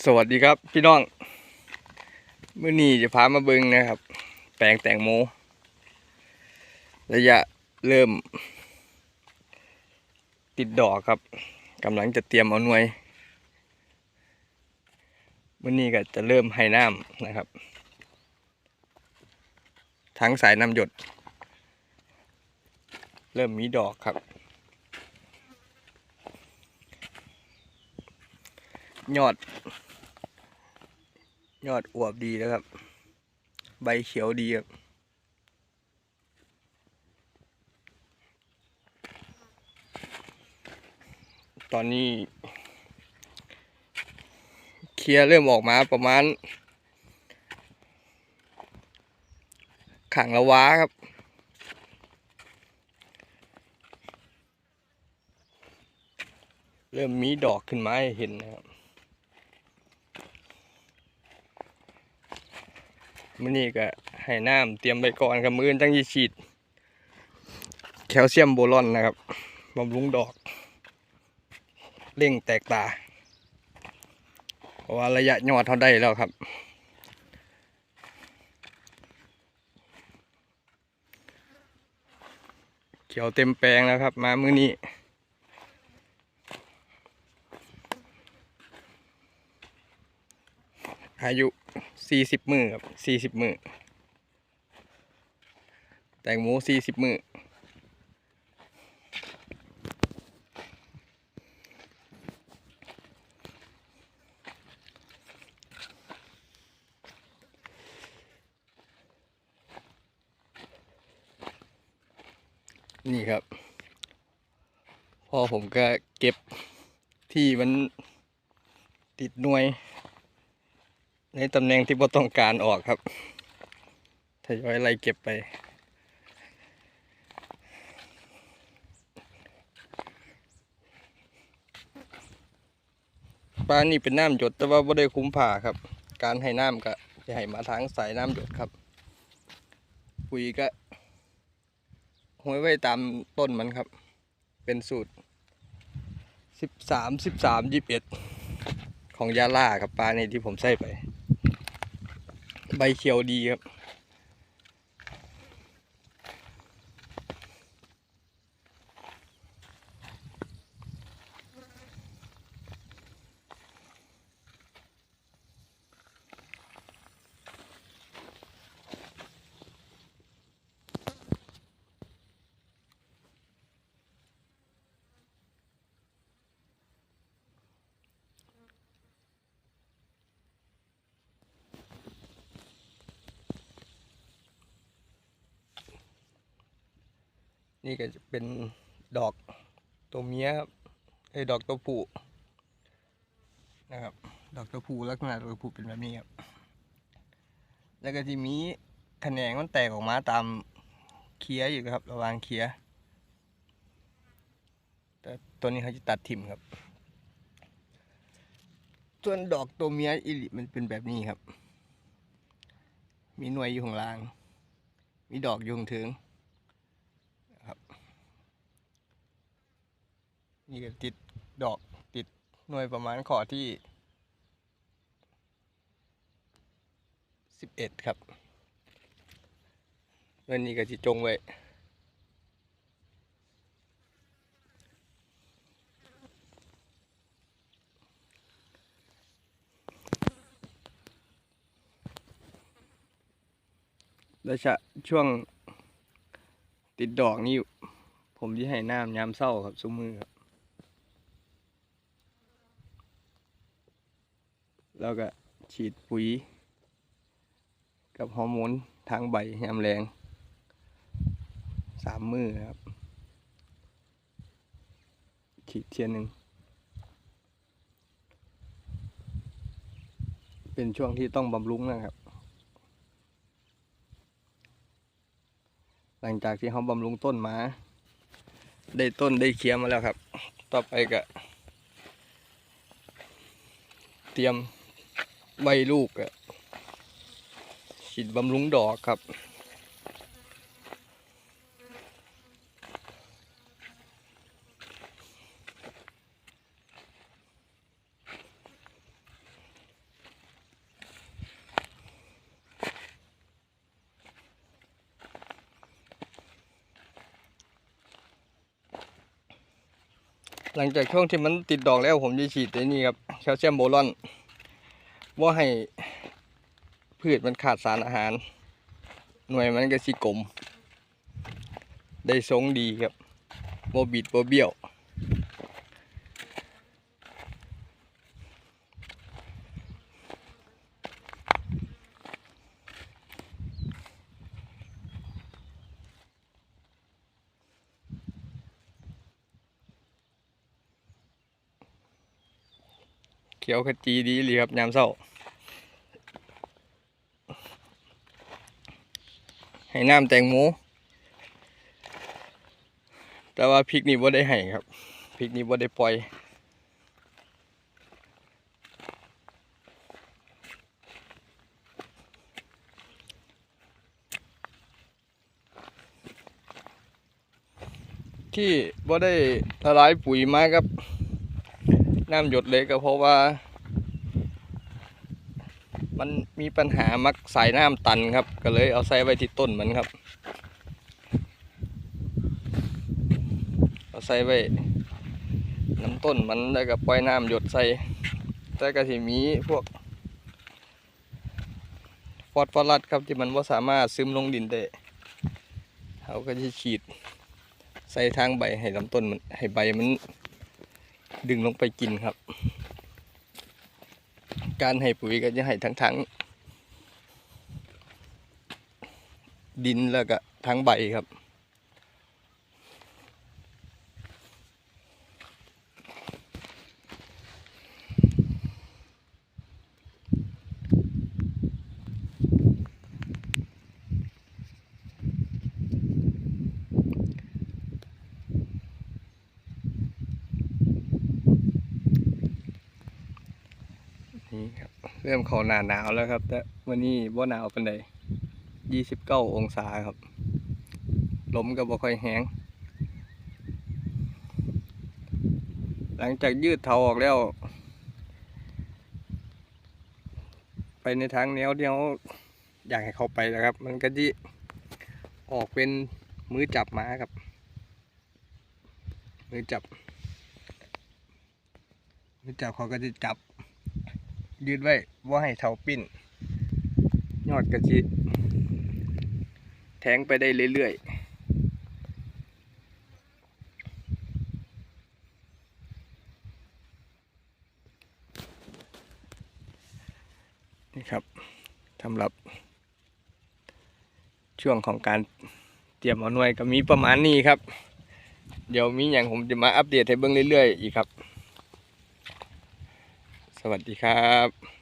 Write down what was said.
สวัสดีครับพี่น้องเมื้อนี้จะพามาเบิ่งนะครับ แปลงแตงโมระยะเริ่ม ติดดอกครับกำลังจะเตรียมเอาหน่วยเมื้อนี้ก็จะเริ่มให้น้ำนะครับ ทั้งสายน้ำหยด เริ่มมีดอกครับ ยอด ยอดอวบดีแล้วครับ ใบเขียวดีครับตอนนี้ เคลียร์เริ่มออกมาประมาณขังละว้าครับ เริ่มมีดอกขึ้นมาให้เห็นนะครับ มื่อนี้ก็ให้น้ำเตรียมไปก่อนครับมืออนจังยีฉีด แคลเซียมโบรอนนะครับบำรุงดอกเร่งแตกตาเพราะว่าระยะยอดเท่าได้แล้วครับ เขียวเต็มแปลงแล้วครับ มามื้อนี้อายุ สี่สิบมือครับสี่สิบมือแตงโมสี่สิบมือนี่ครับพอผมก็เก็บที่มันติดหน่วย ในตำแหน่งที่บ่ต้องการออกครับทยอยไล่เก็บไป ปลานี่เป็นน้ำหยดแต่ว่าบ่ได้คุ้มผ่าครับ การให้น้ำก็จะให้มาทางสายน้ำหยดครับปุ๋ยก็ห้อยไว้ตามต้นมันครับ เป็นสูตรสิบสามสิบสามยี่สิบเอ็ดของยาล่าครับปลาในที่ผมใส่ไป ใบเขียวดีครับ นี่ก็จะเป็นดอกตัวเมียครับไอ้ดอกตัวผู้นะครับ ดอกตัวผู้ลักษณะตัวผู้เป็นแบบนี้ครับ แล้วก็ที่มีแขนงมันแตกออกมาตามเคี้ยอยู่ครับ ระหว่างเคี้ยแต่ตัวนี้เขาจะตัดทิ่มครับ ส่วนดอกตัวเมียอิลิมันเป็นแบบนี้ครับ มีหน่วยอยู่ข้างล่าง มีดอกอยู่ข้างถึง นี่ก็ติดดอกติดหน่วยประมาณขอที่สิบเอ็ดครับแล้วนี่ก็จะจงไว้แล้วจะช่วงติดดอกนี่ผมจะให้น้ำยามเศร้าครับซุ้มมือครับ แล้วก็ฉีดปุ๋ย กับฮอร์โมนทางใบยามแรงสามมือครับฉีดเทียนหนึ่ง เป็นช่วงที่ต้องบำรุงนะครับ หลังจากที่เขาบำรุงต้นมา ได้ต้นได้เคี้ยมาแล้วครับ ต่อไปก็ เตรียม ใบลูกอะฉีดบำรุงดอกครับ หลังจากช่วงที่มันติดดอกแล้วผมจะฉีดไอ้นี่ครับแคลเซียมโบลอน ว่าให้พืชมันขาดสารอาหาร หน่วยมันก็สิกลม ได้ทรงดีครับบ่บิดบ่เบี้ยว เขียวขจีดีเลยครับยามเศร้าให้น้ำแตงโมแต่ว่าพริกนี่บ่ได้ให้ครับพริกนี่บ่ได้ปล่อยที่บ่ได้ละลายปุ๋ยมาครับ น้ำหยดเลยก็เพราะว่า มันมีปัญหามักสายน้ำตันครับ ก็เลยเอาใส่ไว้ที่ต้นมันครับ เอาใส่ไว้น้ำต้นมันแล้วก็ปล่อยน้ำหยดใส่แต่ก็สิมีพวกฟอสฟอรัสครับที่มันว่าสามารถซึมลงดินได้เขาก็จะฉีดใส่ทางใบให้ลำต้นมันให้ใบมัน ดึงลงไปกินครับ การให้ปุ๋ยก็จะให้ทั้งทั้งดินแล้วก็ทั้งใบครับ นี่ครับเริ่มเข้าหนาหนาวแล้วครับ แต่วันนี้บ่หนาวเป็นใดยี่สิบเก้าองศาครับ ลมก็บ่ค่อยแห้ง หลังจากยืดเทาออกแล้ว ไปในทางแนวที่เขาอยากให้เขาไปนะครับ มันก็ที่ออกเป็นมือจับหมาครับ มือจับมือจับเขาก็จะจับ ยืดไว้ว่าให้เท้าปิ้น ยอดกระชิแทงไปได้เรื่อยๆนี่ครับสำหรับ ช่วงของการเตรียมเอาหน่วยก็มีประมาณนี้ครับ เดี๋ยวมีอย่างผมจะมาอัปเดตให้เบิ่งเรื่อยๆอีกครับ สวัสดีครับ